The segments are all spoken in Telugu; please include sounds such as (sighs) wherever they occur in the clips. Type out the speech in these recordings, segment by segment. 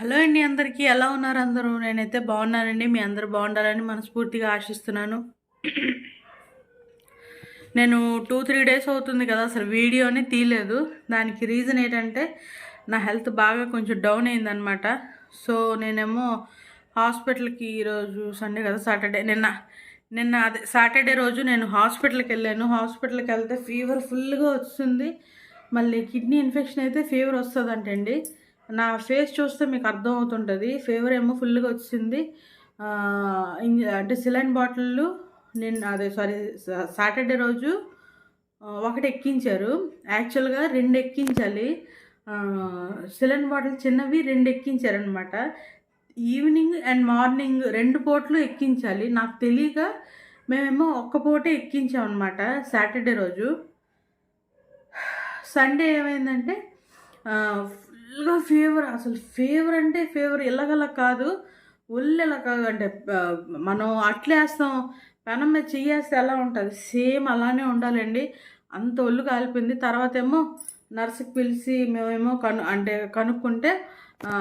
హలో అండి అందరికీ ఎలా ఉన్నారు అందరూ? నేనైతే బాగున్నానండి. మీ అందరూ బాగుండాలని మనస్ఫూర్తిగా ఆశిస్తున్నాను. నేను టూ త్రీ డేస్ అవుతుంది కదా అసలు వీడియోని తీయలేదు. దానికి రీజన్ ఏంటంటే నా హెల్త్ బాగా కొంచెం డౌన్ అయిందనమాట సో నేనేమో హాస్పిటల్కి ఈరోజు సండే కదా సాటర్డే. నిన్న నిన్న అదే సాటర్డే రోజు నేను హాస్పిటల్కి వెళ్ళాను. హాస్పిటల్కి వెళ్తే ఫీవర్ ఫుల్గా వస్తుంది. మళ్ళీ కిడ్నీ ఇన్ఫెక్షన్ అయితే ఫీవర్ వస్తుందంటండి. నా ఫేస్ చూస్తే మీకు అర్థం అవుతుంటుంది. ఫీవర్ ఏమో ఫుల్గా వచ్చింది. ఇం- అంటే సిలైన్ బాటిల్లు నేను అదే సారీ సాటర్డే రోజు ఒకటి ఎక్కించారు. యాక్చువల్గా రెండు ఎక్కించాలి. సిలైన్ బాటిల్ చిన్నవి రెండు ఎక్కించారనమాట ఈవినింగ్ అండ్ మార్నింగ్ రెండు పోట్లు ఎక్కించాలి. నాకు తెలియక మేమేమో ఒక్క పూటే ఎక్కించామన్నమాట సాటర్డే రోజు. (sighs) సండే ఏమైందంటే ఫుల్గా ఫీవర్ అసలు ఫీవర్ అంటే ఫీవర్ ఇలాగలా కాదు ఒళ్ళు ఎలా కాదు అంటే మనం మనం అట్లేస్తాం పెనం మీద చెయ్యేస్తే ఎలా ఉంటుంది? సేమ్ అలానే ఉండాలండి. అంత ఒళ్ళు కాలిపోయింది. తర్వాత ఏమో నర్సుకి పిలిచి మేమేమో కను అంటే కనుక్కుంటే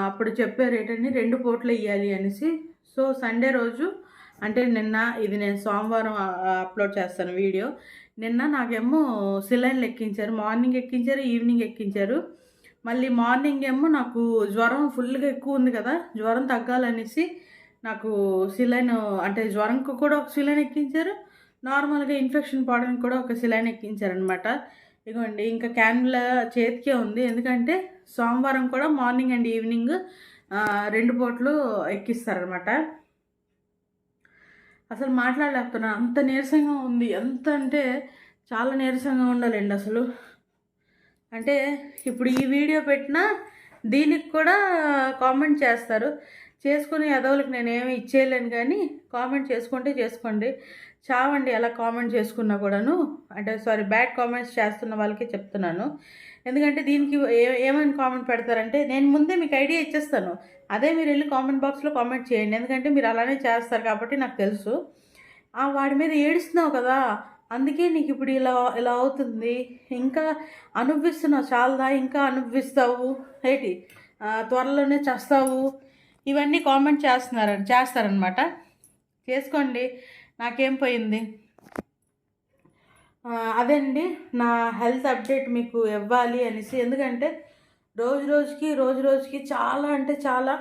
అప్పుడు చెప్పారు ఏంటండి రెండు పూట్లు ఇవ్వాలి అనేసి. సో సండే రోజు అంటే నిన్న ఇది నేను సోమవారం అప్లోడ్ చేస్తాను వీడియో. నిన్న నాకేమో సిలైన్లు ఎక్కించారు మార్నింగ్ ఎక్కించారు ఈవినింగ్ ఎక్కించారు. మళ్ళీ మార్నింగ్ ఏమో నాకు జ్వరం ఫుల్గా ఎక్కువ ఉంది కదా జ్వరం తగ్గాలనేసి నాకు సిలైన్ అంటే జ్వరంకు కూడా ఒక సిలైన్ ఎక్కించారు. నార్మల్గా ఇన్ఫెక్షన్ పోవడానికి కూడా ఒక సిలైన్ ఎక్కించారనమాట. ఇదిగోండి ఇంకా క్యాన్ల చేతికే ఉంది. ఎందుకంటే సోమవారం కూడా మార్నింగ్ అండ్ ఈవినింగ్ రెండు పూటలు ఎక్కిస్తారనమాట. అసలు మాట్లాడలేకపోతున్నాను అంత నీరసంగా ఉంది. ఎంత అంటే చాలా నీరసంగా ఉండాలండి అసలు. అంటే ఇప్పుడు ఈ వీడియో పెట్టినా దీనికి కూడా కామెంట్ చేస్తారు. చేసుకుని ఎదవులకు నేను ఇచ్చేయలేను కానీ కామెంట్ చేసుకుంటే చేసుకోండి. చావండి ఎలా కామెంట్ చేసుకున్నా కూడాను. అంటే సారీ బ్యాడ్ కామెంట్స్ చేస్తున్న వాళ్ళకే చెప్తున్నాను. ఎందుకంటే దీనికి ఏ ఏమైనా కామెంట్ పెడతారంటే నేను ముందే మీకు ఐడియా ఇచ్చేస్తాను. అదే మీరు వెళ్ళి కామెంట్ బాక్స్లో కామెంట్ చేయండి. ఎందుకంటే మీరు అలానే చేస్తారు కాబట్టి నాకు తెలుసు. ఆ వాడి మీద ఏడుస్తున్నావు కదా. అందుకే నీకు ఇప్పుడు ఇలా ఇలా అవుతుంది. ఇంకా అనుభవిస్తున్నావు. చాలదా ఇంకా అనుభవిస్తావు. ఏంటి? త్వరలోనే చేస్తావు. ఇవన్నీ కామెంట్ చేస్తున్నారు చేస్తారనమాట చేసుకోండి. నాకేం పోయింది? అదండి నా హెల్త్ అప్డేట్ మీకు ఇవ్వాలి అనేసి. ఎందుకంటే రోజు రోజుకి రోజు రోజుకి చాలా అంటే చాలా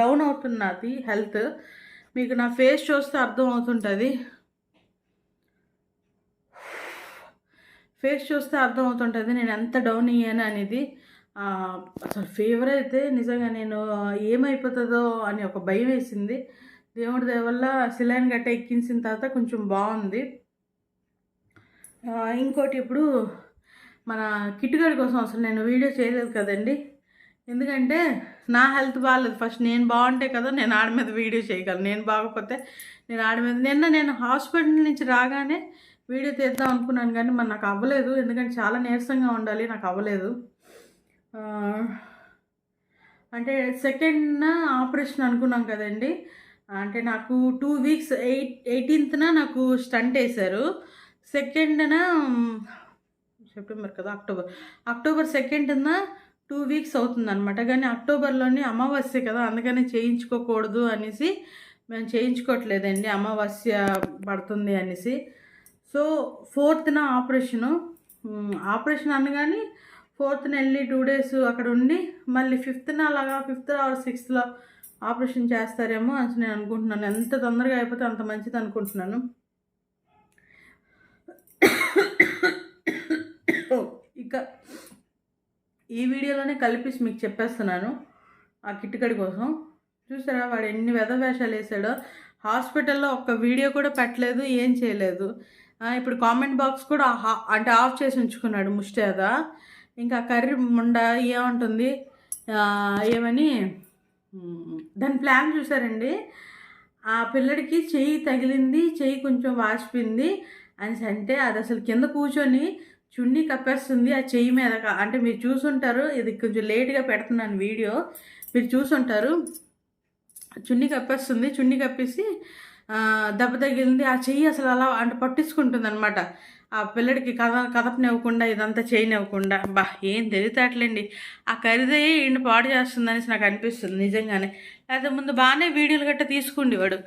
డౌన్ అవుతున్నది హెల్త్. మీకు నా ఫేస్ చూస్తే అర్థం అవుతుంటుంది. ఫేస్ చూస్తే అర్థమవుతుంటుంది నేను ఎంత డౌన్ అయ్యాను అనేది. అసలు ఫీవర్ అయితే నిజంగా నేను ఏమైపోతుందో అని ఒక భయం వేసింది. దేవుడి దేవల్ల సిలైన్ గట్ట ఎక్కించిన తర్వాత కొంచెం బాగుంది. ఇంకోటి ఇప్పుడు మన కిట్టుగాడి కోసం అసలు నేను వీడియో చేయలేదు కదండి. ఎందుకంటే నా హెల్త్ బాగాలేదు. ఫస్ట్ నేను బాగుంటే కదా నేను ఆడ మీద వీడియో చేయగలను. నేను బాగపోతే నేను ఆడ మీద నిన్న నేను హాస్పిటల్ నుంచి రాగానే వీడియో తీద్దాం అనుకున్నాను కానీ మరి నాకు అవ్వలేదు. ఎందుకంటే చాలా నీరసంగా ఉండాలి. నాకు అవ్వలేదు. అంటే సెకండ్ ఆపరేషన్ అనుకున్నాం కదండి. అంటే నాకు టూ వీక్స్ ఎయిట్ ఎయిటీన్త్న నాకు స్టంట్ వేశారు. సెకండ్న సెప్టెంబర్ కదా అక్టోబర్ అక్టోబర్ సెకండ్న టూ వీక్స్ అవుతుందన్నమాట. కానీ అక్టోబర్లోనే అమావాస్య కదా అందుకని చేయించుకోకూడదు అనేసి మేము చేయించుకోవట్లేదండి. అమావాస్య పడుతుంది అనేసి. So ఫోర్త్న operation. ఆపరేషన్ అనగానే ఫోర్త్న వెళ్ళి టూ డేస్ అక్కడ ఉండి మళ్ళీ ఫిఫ్త్న అలాగా ఫిఫ్త్ ఆర్ సిక్స్త్లో ఆపరేషన్ చేస్తారేమో అని నేను అనుకుంటున్నాను. ఎంత తొందరగా అయిపోతే అంత మంచిది అనుకుంటున్నాను. ఇక ఈ వీడియోలోనే కలిపేసి మీకు చెప్పేస్తున్నాను ఆ కిట్టుకడి కోసం. చూసారా వాడు ఎన్ని వెధ వేషాలు వేసాడో. హాస్పిటల్లో ఒక్క వీడియో కూడా పెట్టలేదు ఏం చేయలేదు. ఇప్పుడు కామెంట్ బాక్స్ కూడా హా- అంటే ఆఫ్ చేసి ఉంచుకున్నాడు ముష్టేద ఇంకా కర్రీ ముండ ఏముంటుంది? ఏమని? దాని ప్లాన్ చూసారండి. ఆ పిల్లడికి చెయ్యి తగిలింది చెయ్యి కొంచెం వాసిపోయింది అని అంటే అది అసలు కింద కూర్చొని చున్నీ కప్పేస్తుంది. ఆ చెయ్యి మీద అంటే మీరు చూసుంటారు ఇది కొంచెం లేట్గా పెడుతున్నాను వీడియో. మీరు చూసుంటారు. చున్నీ కప్పేస్తుంది చున్నీ కప్పేసి దెబ్బ తగిలింది. ఆ చెయ్యి అసలు అలా అంటే పట్టించుకుంటుంది అనమాట ఆ పిల్లడికి కథ కదపనివ్వకుండా ఇదంతా చేయనివ్వకుండా. బా ఏం తెలియతాట్లేండి ఆ ఖరీదే ఈయన పాడు చేస్తుందనేసి నాకు అనిపిస్తుంది నిజంగానే. లేకపోతే ముందు బాగానే వీడియోలు గట్ట తీసుకుండి వాడు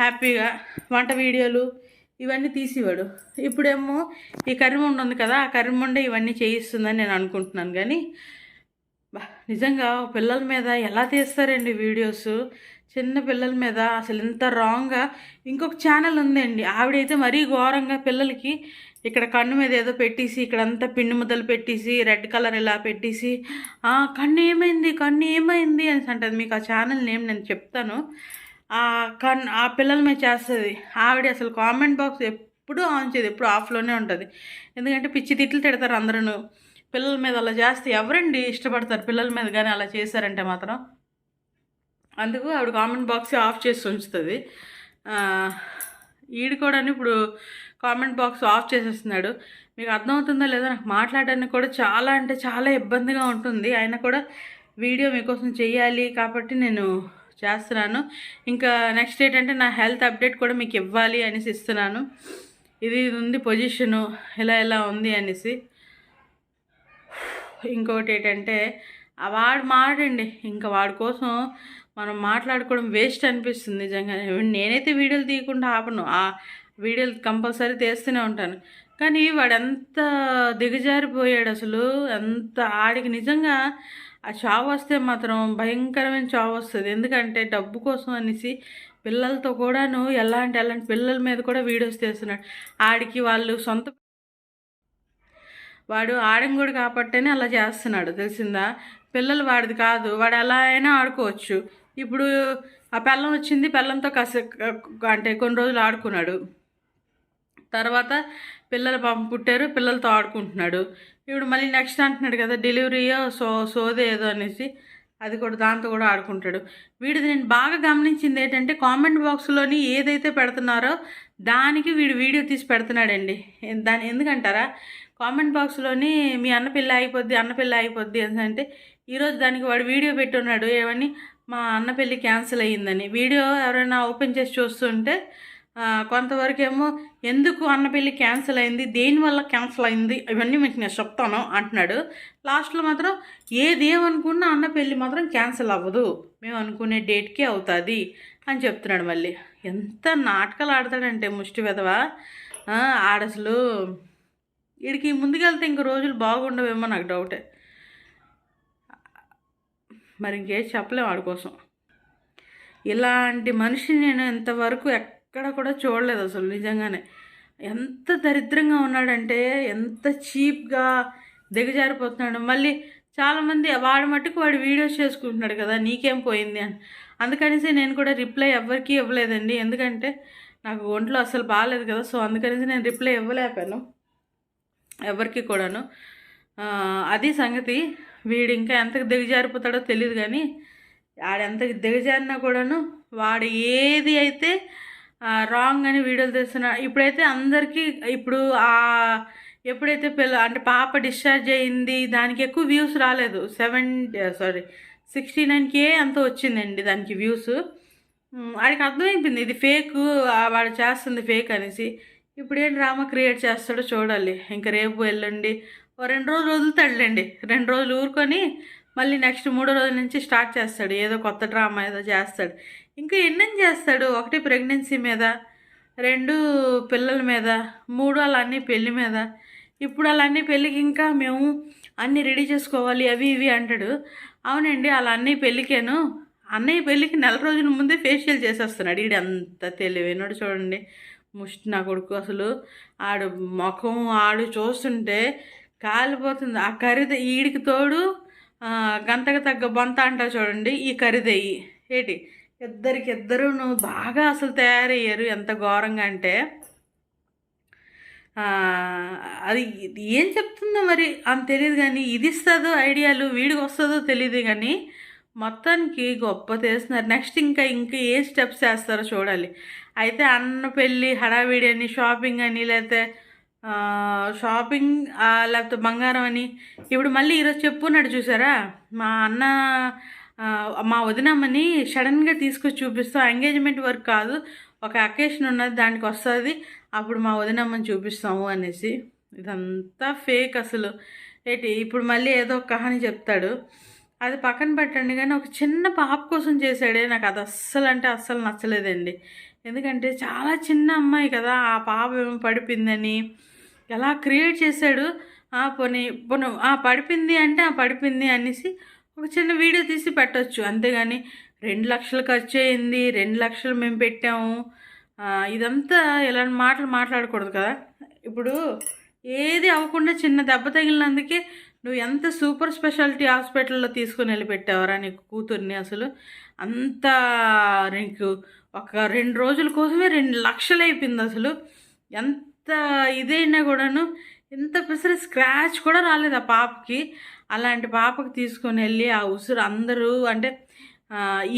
హ్యాపీగా వంట వీడియోలు ఇవన్నీ తీసేవాడు. ఇప్పుడేమో ఈ కర్రీముండ ఉంది కదా ఆ కర్రీముండ ఇవన్నీ చేయిస్తుందని నేను అనుకుంటున్నాను. కానీ బా నిజంగా పిల్లల మీద ఎలా తీస్తారండి వీడియోస్? చిన్న పిల్లల మీద అసలు ఇంత రాంగ్గా ఇంకొక ఛానల్ ఉందండి. ఆవిడైతే మరీ ఘోరంగా పిల్లలకి ఇక్కడ కన్ను మీద ఏదో పెట్టేసి ఇక్కడంతా పిండి ముద్దలు పెట్టేసి రెడ్ కలర్ ఇలా పెట్టేసి కన్ను ఏమైంది? కన్ను ఏమైంది? అని అంటది. మీకు ఆ ఛానల్ నేమ్ నేను చెప్తాను. ఆ కన్ ఆ పిల్లల మీద చేస్తుంది. ఆవిడ అసలు కామెంట్ బాక్స్ ఎప్పుడూ ఆన్ చేయదు. ఎప్పుడు ఆఫ్లోనే ఉంటుంది. ఎందుకంటే పిచ్చి తిట్లు తిడతారు అందరూ పిల్లల మీద అలా చేస్తే ఎవరండి ఇష్టపడతారు? పిల్లల మీద కానీ అలా చేశారంటే మాత్రం అందుకు ఆవిడ కామెంట్ బాక్స్ ఆఫ్ చేసి ఉంచుతుంది. ఆ, ఈడు కూడా ఇప్పుడు కామెంట్ బాక్స్ ఆఫ్ చేసేస్తున్నాడు. మీకు అర్థమవుతుందో లేదో నాకు మాట్లాడడానికి కూడా చాలా అంటే చాలా ఇబ్బందిగా ఉంటుంది. అయినా కూడా వీడియో మీకోసం చేయాలి కాబట్టి నేను చేస్తున్నాను. ఇంకా నెక్స్ట్ ఏంటంటే నా హెల్త్ అప్డేట్ కూడా మీకు ఇవ్వాలి అనేసి ఇస్తున్నాను. ఇది ఇది ఉంది పొజిషను ఇలా ఇలా ఉంది అనేసి. ఇంకోటి ఏంటంటే వాడు మాడండి ఇంకా వాడి కోసం మనం మాట్లాడుకోవడం వేస్ట్ అనిపిస్తుంది నిజంగా. నేనైతే వీడియోలు తీయకుండా ఆపను. ఆ వీడియోలు కంపల్సరీ తీస్తూనే ఉంటాను. కానీ వాడెంత దిగజారిపోయాడు అసలు. ఎంత ఆడికి నిజంగా ఆ చావు వస్తే మాత్రం భయంకరమైన చావు వస్తుంది. ఎందుకంటే డబ్బు కోసం అనేసి పిల్లలతో కూడాను ఎలాంటి ఎలాంటి పిల్లల మీద కూడా వీడియోస్ తీస్తున్నాడు. ఆడికి వాళ్ళు సొంత వాడు ఆడంగుడు కాబట్టేనే అలా చేస్తున్నాడు. తెలిసిందా? పిల్లలు వాడిది కాదు. వాడు ఎలా అయినా ఆడుకోవచ్చు. ఇప్పుడు ఆ పెళ్ళం వచ్చింది పెళ్ళంతో కాసే అంటే కొన్ని రోజులు ఆడుకున్నాడు. తర్వాత పిల్లలు పాపం పుట్టారు పిల్లలతో ఆడుకుంటున్నాడు. ఇప్పుడు మళ్ళీ నెక్స్ట్ అంటున్నాడు కదా డెలివరీయో సో సోదే ఏదో అనేసి అది కూడా దాంతో కూడా ఆడుకుంటాడు. వీడిది నేను బాగా గమనించింది ఏంటంటే కామెంట్ బాక్స్లోని ఏదైతే పెడుతున్నారో దానికి వీడు వీడియో తీసి పెడుతున్నాడండి. దాని ఎందుకంటారా? కామెంట్ బాక్స్లోని మీ అన్న పిల్ల అయిపోద్ది అన్న పిల్ల అయిపోద్ది అని అంటే ఈరోజు దానికి వాడు వీడియో పెట్టున్నాడు ఏమని? మా అన్న పెళ్ళి క్యాన్సిల్ అయ్యిందని. వీడియో ఎవరైనా ఓపెన్ చేసి చూస్తుంటే కొంతవరకేమో కొంతవరకు ఏమో ఎందుకు అన్న పెళ్ళి క్యాన్సిల్ అయింది దేనివల్ల క్యాన్సిల్ అయింది ఇవన్నీ మీకు నేను చెప్తాను అంటున్నాడు. లాస్ట్లో మాత్రం ఏదేమనుకున్నా అన్న పెళ్ళి మాత్రం క్యాన్సిల్ అవ్వదు. మేము అనుకునే డేట్కి అవుతుంది అని చెప్తున్నాడు మళ్ళీ. ఎంత నాటకాలు ఆడతాడంటే ముష్టి విధవ. ఆడసలు వీడికి ముందుకెళ్తే ఇంక రోజులు బాగుండవేమో నాకు డౌటే. మరి ఇంకేం చెప్పలేము వాడి కోసం. ఇలాంటి మనిషిని నేను ఇంతవరకు ఎక్కడ కూడా చూడలేదు అసలు నిజంగానే. ఎంత దరిద్రంగా ఉన్నాడంటే ఎంత చీప్గా దిగజారిపోతున్నాడు. మళ్ళీ చాలామంది వాడి మట్టుకు వాడు వీడియోస్ చేసుకుంటున్నాడు కదా నీకేం పోయింది అని. అందుకనేసి నేను కూడా రిప్లై ఎవరికి ఇవ్వలేదండి. ఎందుకంటే నాకు ఒంట్లో అసలు బాగాలేదు కదా సో అందుకనేసి నేను రిప్లై ఇవ్వలేకపోయాను. ఎవరికి కూడాను. అది సంగతి. వీడు ఇంకా ఎంత దిగజారిపోతాడో తెలియదు కానీ ఆడెంత దిగజారినా కూడాను వాడు ఏది అయితే రాంగ్ అని వీడియోలు తీస్తున్నా. ఇప్పుడైతే అందరికీ ఇప్పుడు ఆ ఎప్పుడైతే పిల్ల అంటే పాప డిశ్చార్జ్ అయింది దానికి ఎక్కువ వ్యూస్ రాలేదు. Seven sorry sixty nine K అంత వచ్చిందండి దానికి వ్యూస్ వాడికి అర్థమైపోయింది ఇది ఫేక్ వాడు చేస్తుంది ఫేక్ అనేసి. ఇప్పుడు ఏం డ్రామా క్రియేట్ చేస్తాడో చూడాలి. ఇంకా రేపు వెళ్ళండి. రెండు రోజులు వదులుతాడులేండి. రెండు రోజులు ఊరుకొని మళ్ళీ నెక్స్ట్ మూడో రోజుల నుంచి స్టార్ట్ చేస్తాడు. ఏదో కొత్త డ్రామా ఏదో చేస్తాడు. ఇంకా ఎన్నెన్ని చేస్తాడు? ఒకటి ప్రెగ్నెన్సీ మీద రెండు పిల్లల మీద మూడు అలా అన్నీ మీద. ఇప్పుడు అలా అన్నీ పెళ్ళికి ఇంకా మేము అన్నీ రెడీ చేసుకోవాలి అవి ఇవి అంటాడు. అవునండి అలా అన్నీ పెళ్ళికేను అన్నయ్య పెళ్ళికి నెల రోజుల ముందే ఫేషియల్ చేసేస్తున్నాడు. ఈడు అంత తెలివైనడు చూడండి. ముష్టి నా కొడుకు అసలు. ఆడు ముఖం ఆడు చూస్తుంటే కాలిపోతుంది. ఆ ఖరీద ఈడికి తోడు గంతకు తగ్గ బొంత అంటారు చూడండి ఈ ఖరీదయ్యి ఏంటి? ఇద్దరికి ఇద్దరు బాగా అసలు తయారయ్యారు. ఎంత ఘోరంగా అంటే అది ఏం చెప్తుందో మరి అంత తెలియదు కానీ ఇది ఇస్తుందో ఐడియాలు వీడికి వస్తుందో తెలియదు కానీ మొత్తానికి గొప్ప చేస్తున్నారు. నెక్స్ట్ ఇంకా ఇంకా ఏ స్టెప్స్ వేస్తారో చూడాలి. అయితే అన్న పెళ్ళి హడావిడి అని షాపింగ్ అని లేకపోతే షాపింగ్ లేకపోతే బంగారం అని. ఇప్పుడు మళ్ళీ ఈరోజు చెప్పున్నాడు చూసారా? మా అన్న మా వదినమ్మని సడన్గా తీసుకొచ్చి చూపిస్తాం ఎంగేజ్మెంట్ వర్క్ కాదు ఒక అకేషన్ ఉన్నది దానికి వస్తుంది. అప్పుడు మా వదినమ్మని చూపిస్తాము అనేసి. ఇదంతా ఫేక్ అసలు. ఏంటి? ఇప్పుడు మళ్ళీ ఏదో ఒక కహాని చెప్తాడు. అది పక్కన పెట్టండి కానీ ఒక చిన్న పాప కోసం చేశాడే. నాకు అది అస్సలు అంటే అస్సలు నచ్చలేదండి. ఎందుకంటే చాలా చిన్న అమ్మాయి కదా ఆ పాప ఏమో పడిపోయిందని. ఎలా క్రియేట్ చేశాడు? ఆ పోనీ పోను ఆ పడిపింది అంటే ఆ పడిపోయింది అనేసి ఒక చిన్న వీడియో తీసి పెట్టవచ్చు అంతేగాని రెండు లక్షలు ఖర్చు అయింది రెండు లక్షలు మేము పెట్టాము. ఇదంతా ఇలాంటి మాటలు మాట్లాడకూడదు కదా. ఇప్పుడు ఏది అవ్వకుండా చిన్న దెబ్బ తగిలినందుకే నువ్వు ఎంత సూపర్ స్పెషాలిటీ హాస్పిటల్లో తీసుకుని వెళ్ళి పెట్టావరా నీకు కూతుర్ని అసలు. అంత నీకు ఒక రెండు రోజుల కోసమే రెండు లక్షలు అయిపోయింది అసలు. ఎంత ఇదైనా కూడాను ఇంత పిసర స్క్రాచ్ కూడా రాలేదు ఆ పాపకి. అలాంటి పాపకి తీసుకొని వెళ్ళి ఆ ఉసురు అందరూ అంటే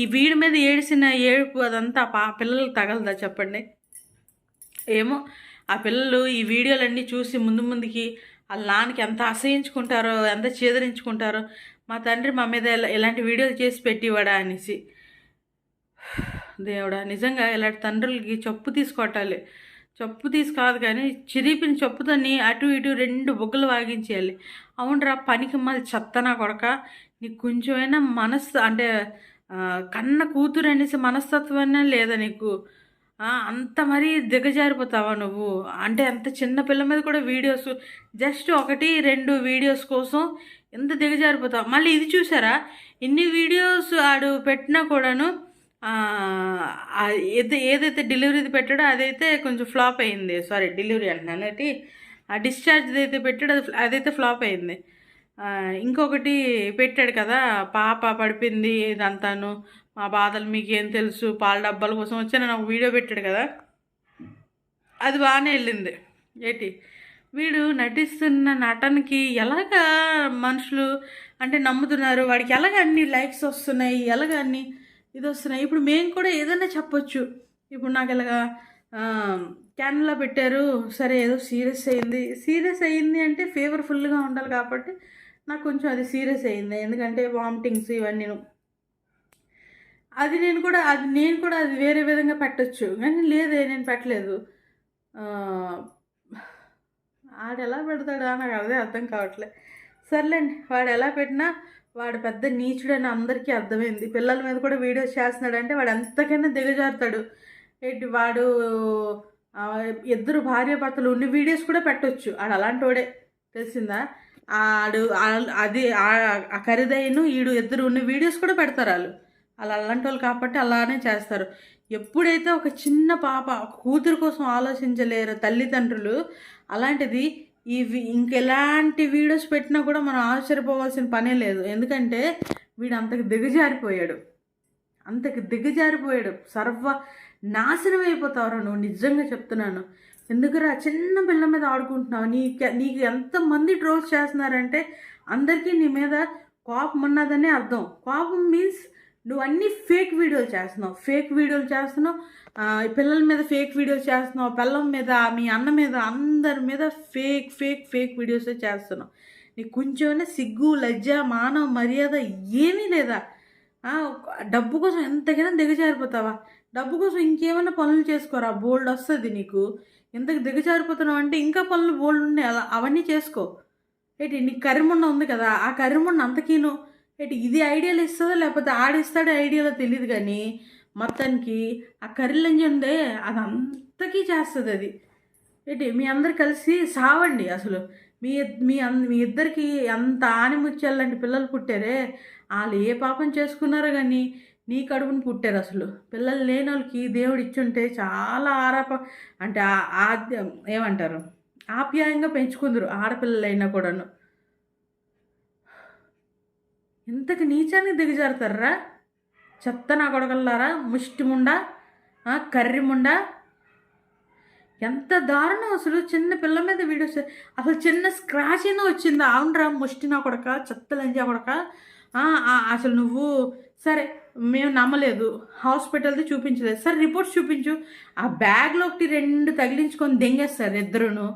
ఈ వీడి మీద ఏడిసిన ఏడుపు అదంతా ఆ పా పిల్లలకు తగలదా చెప్పండి? ఏమో ఆ పిల్లలు ఈ వీడియోలన్నీ చూసి ముందు ముందుకి వాళ్ళ నాన్నకి ఎంత అసహించుకుంటారో ఎంత చేదరించుకుంటారో మా తండ్రి మా మీద ఇలాంటి వీడియోలు చేసి పెట్టివాడా అనేసి. (sighs) దేవుడా నిజంగా ఇలాంటి తండ్రులకి చెప్పు తీసుకొట్టాలి చెప్పు తీసి కాదు కానీ చిరిపిన చెప్పుతోని అటు ఇటు రెండు బుగ్గలు వాగించేయాలి. అవునరా పనికి మళ్ళీ చెత్తనా కొడక? నీకు కొంచెమైనా మనస్సు అంటే కన్న కూతురు అనేసి మనస్తత్వమే లేదా నీకు? అంత మరీ దిగజారిపోతావా నువ్వు? అంటే అంత చిన్న పిల్ల మీద కూడా వీడియోస్ జస్ట్ ఒకటి రెండు వీడియోస్ కోసం ఎంత దిగజారిపోతావు? మళ్ళీ ఇది చూసారా? ఇన్ని వీడియోస్ ఆడు పెట్టినా కూడాను ఏదైతే డెలివరీది పెట్టాడో అదైతే కొంచెం ఫ్లాప్ అయింది. సారీ డెలివరీ అంటున్నాను. అంటే ఆ డిశ్చార్జ్ అయితే పెట్టాడు అది అదైతే ఫ్లాప్ అయింది. ఇంకొకటి పెట్టాడు కదా పాప పడిపోయింది ఇదంతాను. మా బాధలు మీకేం తెలుసు? పాల డబ్బాల కోసం వచ్చి నేను ఒక వీడియో పెట్టాడు కదా. అది బాగానే వెళ్ళింది. ఏంటి? వీడు నటిస్తున్న నటనకి ఎలాగా మనుషులు అంటే నమ్ముతున్నారు? వాడికి ఎలాగ అన్ని లైక్స్ వస్తున్నాయి? ఎలాగ అన్ని ఇది వస్తున్నాయి ఇప్పుడు మేము కూడా ఏదైనా చెప్పొచ్చు. ఇప్పుడు నాకు ఇలాగా క్యాన్లో పెట్టారు. సరే ఏదో సీరియస్ అయింది. సీరియస్ అయింది అంటే ఫీవర్ ఫుల్గా ఉండాలి కాబట్టి నాకు కొంచెం అది సీరియస్ అయింది. ఎందుకంటే వామిటింగ్స్ ఇవన్నీ అది నేను కూడా అది నేను కూడా అది వేరే విధంగా పెట్టచ్చు. కానీ లేదే నేను పెట్టలేదు. ఆ, ఆడు ఎలా పెడతాడా నాకు అదే అర్థం కావట్లే. సర్లేండి వాడు ఎలా పెట్టినా వాడు పెద్ద నీచుడని అందరికీ అర్థమైంది. పిల్లల మీద కూడా వీడియోస్ చేస్తున్నాడంటే వాడు ఎంతకైనా దిగజారుతాడు. ఏంటి వాడు ఇద్దరు భార్య భర్తలు ఉన్న వీడియోస్ కూడా పెట్టొచ్చు. ఆడు అలాంటి వాడే తెలిసిందా? ఆడు అది ఆ- ఖరీదైన ఈడు ఇద్దరు ఉన్న వీడియోస్ కూడా పెడతారు వాళ్ళు అలా అలాంటి వాళ్ళు కాబట్టి అలానే చేస్తారు. ఎప్పుడైతే ఒక చిన్న పాప ఒక కూతురు కోసం ఆలోచించలేరు తల్లిదండ్రులు అలాంటిది ఇవి ఇంకెలాంటి వీడియోస్ పెట్టినా కూడా మనం ఆశ్చర్యపోవాల్సిన పనే లేదు. ఎందుకంటే వీడు అంతకు దిగజారిపోయాడు. అంతకు దిగజారిపోయాడు. సర్వ నాశనం అయిపోతావురా నువ్వు. నిజంగా చెప్తున్నాను. ఎందుకురా చిన్న పిల్ల మీద ఆడుకుంటున్నావు? నీ నీకు ఎంతమంది ట్రోల్స్ చేస్తున్నారంటే అందరికీ నీ మీద కోపం ఉన్నదనే అర్థం. కోపం మీన్స్ నువ్వు అన్ని ఫేక్ వీడియోలు చేస్తున్నావు. ఫేక్ వీడియోలు చేస్తున్నావు. పిల్లల మీద ఫేక్ వీడియోస్ చేస్తున్నావు. పిల్లల మీద మీ అన్న మీద అందరి మీద ఫేక్ ఫేక్ ఫేక్ వీడియోసే చేస్తున్నావు. నీకు కొంచెమైనా సిగ్గు లజ్జ మానవ మర్యాద ఏమీ లేదా? డబ్బు కోసం ఎంతకైనా దిగజారిపోతావా? డబ్బు కోసం ఇంకేమైనా పనులు చేసుకోరా? బోల్డ్ వస్తుంది నీకు. ఇంతకు దిగజారిపోతున్నావు అంటే ఇంకా పనులు బోల్డ్ ఉన్నాయి. అలా అవన్నీ చేసుకో. ఏంటి నీకు కర్రిముండ ఉంది కదా. ఆ కర్రిముండ అంతకీను ఏంటి ఇది ఐడియాలు ఇస్తుందో? లేకపోతే ఆడిస్తాడో ఐడియాలో తెలియదు కానీ మొత్తానికి ఆ కర్రీలు లంజ ఉందే అది అంతకీ చేస్తుంది అది. ఏంటి మీ అందరు కలిసి సావండి అసలు. మీ మీ మీ ఇద్దరికి అంత ఆనిముత్యాలు లాంటి పిల్లలు పుట్టారే వాళ్ళు ఏ పాపం చేసుకున్నారో కానీ నీ కడుపుని పుట్టారు అసలు. పిల్లలు లేని వాళ్ళకి దేవుడు ఇచ్చుంటే చాలా ఆరాప అంటే ఆద్యం ఏమంటారు? ఆప్యాయంగా పెంచుకుందరు ఆడపిల్లలైనా కూడాను. ఇంతకు నీచానికి దిగజారుతారా? చెత్త నా కొడగల్లారా ముష్టిముండా కర్రీ ముండా? ఎంత దారుణం అసలు. చిన్న పిల్ల మీద వీడియోస్ అసలు చిన్న స్క్రాచ్ అయినా వచ్చింది. అవునరా ముష్టి నా కొడక చెత్త లంజా కొడక. అసలు నువ్వు సరే మేము నమ్మలేదు. హాస్పిటల్ది చూపించలేదు. సరే రిపోర్ట్స్ చూపించు. ఆ బ్యాగ్లో ఒకటి రెండు తగిలించుకొని దెంగేస్తారు ఇద్దరును.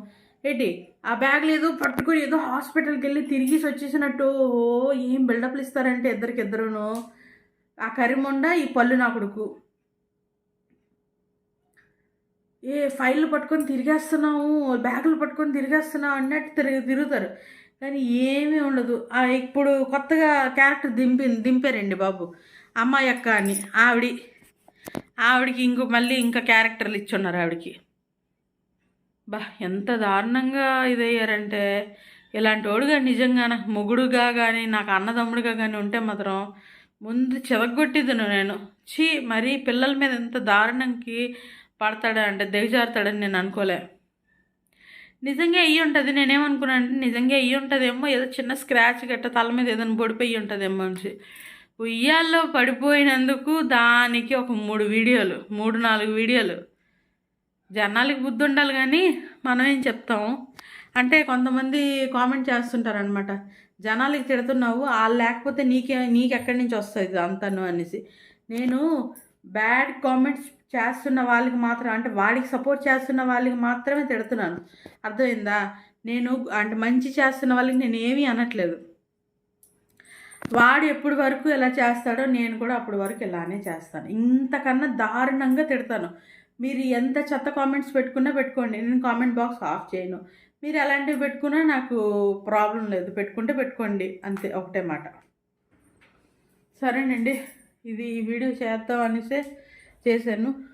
ఏంటి? ఆ బ్యాగ్ ఏదో పట్టుకొని ఏదో హాస్పిటల్కి వెళ్ళి తిరిగేసి వచ్చేసినట్టు. ఓ ఏం బిల్డప్లు ఇస్తారంటే ఇద్దరికిద్దరును. ఆ కరిమొండ ఈ పళ్ళు నా కొడుకు. ఏ ఫైళ్ళు పట్టుకొని తిరిగేస్తున్నాము బ్యాగులు పట్టుకొని తిరిగేస్తున్నావు అన్నట్టు తిరిగి తిరుగుతారు. కానీ ఏమీ ఉండదు. ఇప్పుడు కొత్తగా క్యారెక్టర్ దింపి దింపారండి బాబు. అమ్మాయి అక్క అని ఆవిడ. ఆవిడకి ఇంకో మళ్ళీ ఇంకా క్యారెక్టర్లు ఇచ్చున్నారు ఆవిడకి. బా ఎంత దారుణంగా ఇదయ్యారంటే ఇలాంటి వాడుగా నిజంగాన మొగుడుగా కానీ నాకు అన్నదమ్ముడుగా కానీ ఉంటే మాత్రం ముందు చెవగొట్టిద్దును నేను. చీ మరీ పిల్లల మీద ఎంత దారుణంకి పడతాడా అంటే దిగజారుతాడని నేను అనుకోలే. నిజంగా అయ్యి ఉంటుంది నేనేమనుకున్నాను అంటే నిజంగా అయ్యి ఉంటుందేమో ఏదో చిన్న స్క్రాచ్ గట్ట తల మీద ఏదైనా పొడిపోయి ఉంటుందేమో అని ఉయ్యాల్లో పడిపోయినందుకు దానికి ఒక మూడు వీడియోలు మూడు నాలుగు వీడియోలు. జనాలకి బుద్ధి ఉండాలి కానీ మనం ఏం చెప్తాం? అంటే కొంతమంది కామెంట్ చేస్తుంటారనమాట జనాలకి తిడుతున్నావు వాళ్ళు లేకపోతే నీకే నీకెక్కడి నుంచి వస్తుంది అంతను అనేసి. నేను బ్యాడ్ కామెంట్స్ చేస్తున్న వాళ్ళకి మాత్రం అంటే వాడికి సపోర్ట్ చేస్తున్న వాళ్ళకి మాత్రమే తిడుతున్నాను. అర్థమైందా? నేను అంటే మంచి చేస్తున్న వాళ్ళకి నేను ఏమీ అనట్లేదు. వాడు ఎప్పటి వరకు ఎలా చేస్తాడో నేను కూడా అప్పటి వరకు ఇలానే చేస్తాను. ఇంతకన్నా దారుణంగా తిడతాను. మీరు ఎంత చెత్త కామెంట్స్ పెట్టుకున్నా పెట్టుకోండి. నేను కామెంట్ బాక్స్ ఆఫ్ చేయను. మీరు ఎలాంటివి పెట్టుకున్నా నాకు ప్రాబ్లం లేదు. పెట్టుకుంటే పెట్టుకోండి. అంతే. ఒకటే మాట. సరేనండి. ఇది ఈ వీడియో చేద్దాం అనేసి చేశాను.